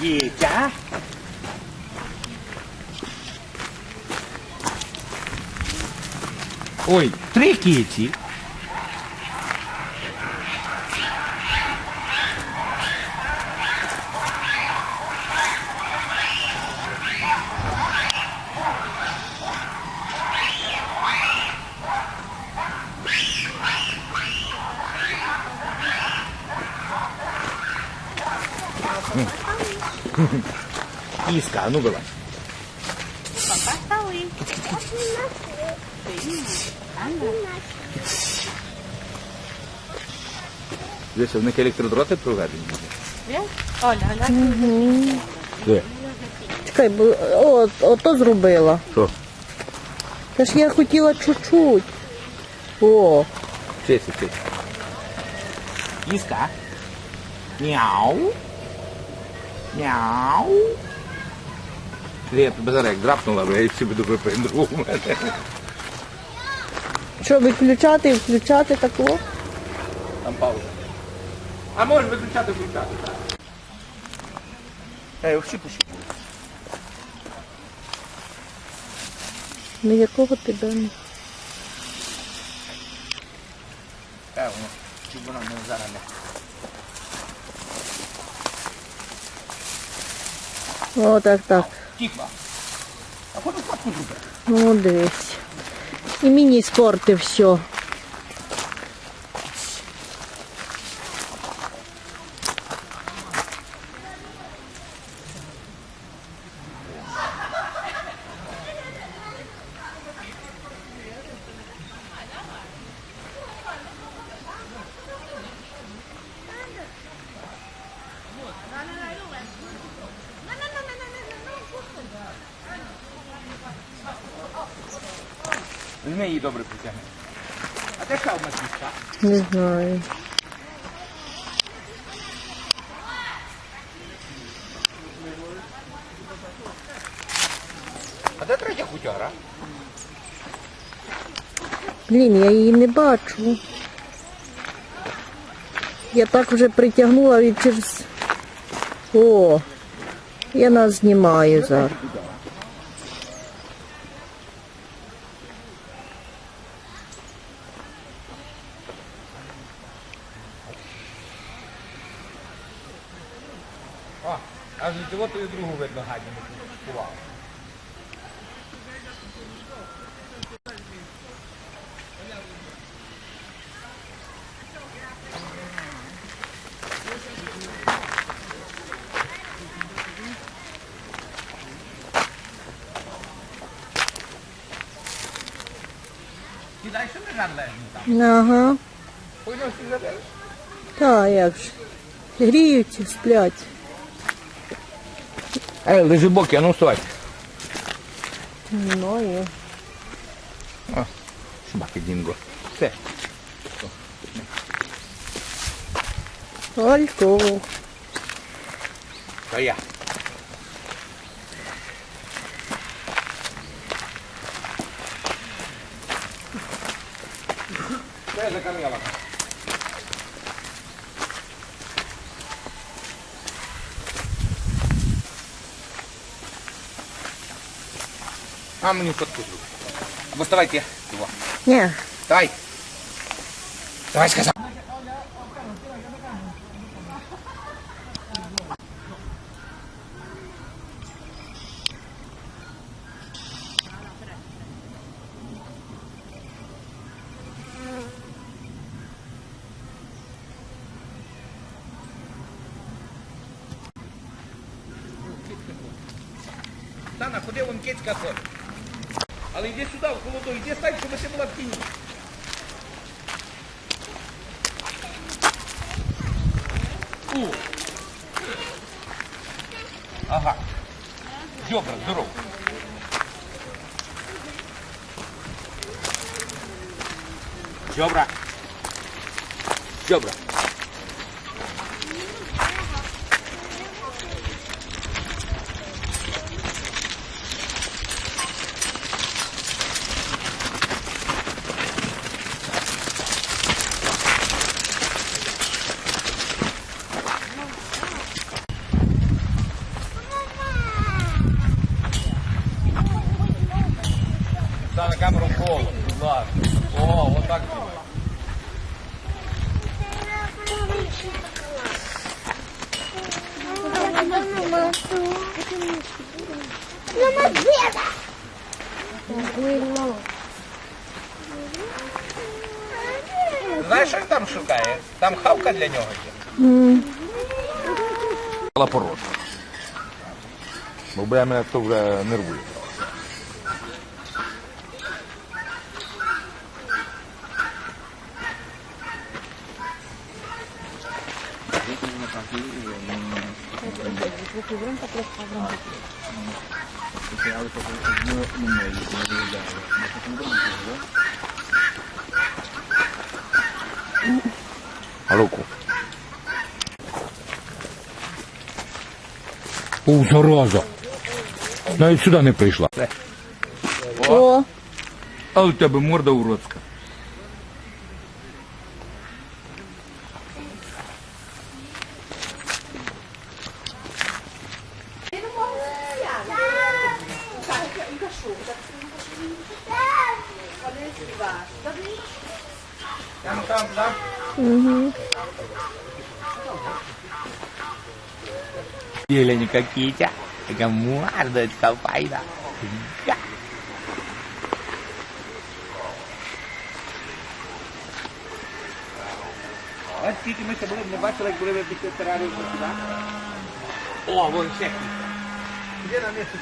Кітя. Ой, три кіті. Іска, а ну вилазь. Папа Дивіться, в них електродроти проведені. Оля, Оля. Де? Чекай, бо о, ото зробила. Що? Та ж я хотіла чуть-чуть. О, Чесі, чесі. Іска. Мяу. Мяу. Я тебе зараз як драпнула, бо я всі буду випендру у мене. що виключати і включати таку? Там пауза. А можеш виключати, виключати. так. Ей, ощупу, щупу. Ну якого тебе не. Певно, щоб вона не зараз не. О, так, так. Тихо. А потім зробити. Ну, дивись. І мені спорти все. Візьми її добре притягни. А де ще одна кістка? Не знаю. А де третя хутяра? Блін, я її не бачу. Я так вже притягнула і через. О, я нас знімаю зараз. О, аж від того і другу видно гадіну купував. Кидай, що не лежні там. Ага. Всі забереш. Та як же. Гріються, сплять. Ей, лежи боки, а ну стой. Ну і. Собаки дінго. Все. Олько. Та я. Це за кам'яла. А мені фотку зроби. Бо ставайте. Ні. Давай. Давай сказав. Тана, куди вон кицька ходить? Але йди сюди, в холоду, йди стань, щоб ти була в тіні. У. Ага. Добре, здоров. Добре. Добре. Голос, будь ласка. О, отак тримай. Знаєш, що він там шукає? Там хавка для нього є. Лапорос. Бо мене то вже нервує. А руку. О, зараза. Навіть сюди не прийшла. О, А у тебе морда уродська. там. Зелененькая Китя, такая мордочка файна. Ось тільки ми ще були, не бачили, як були ви після терарію сюди. О, вон техніка. Де на місце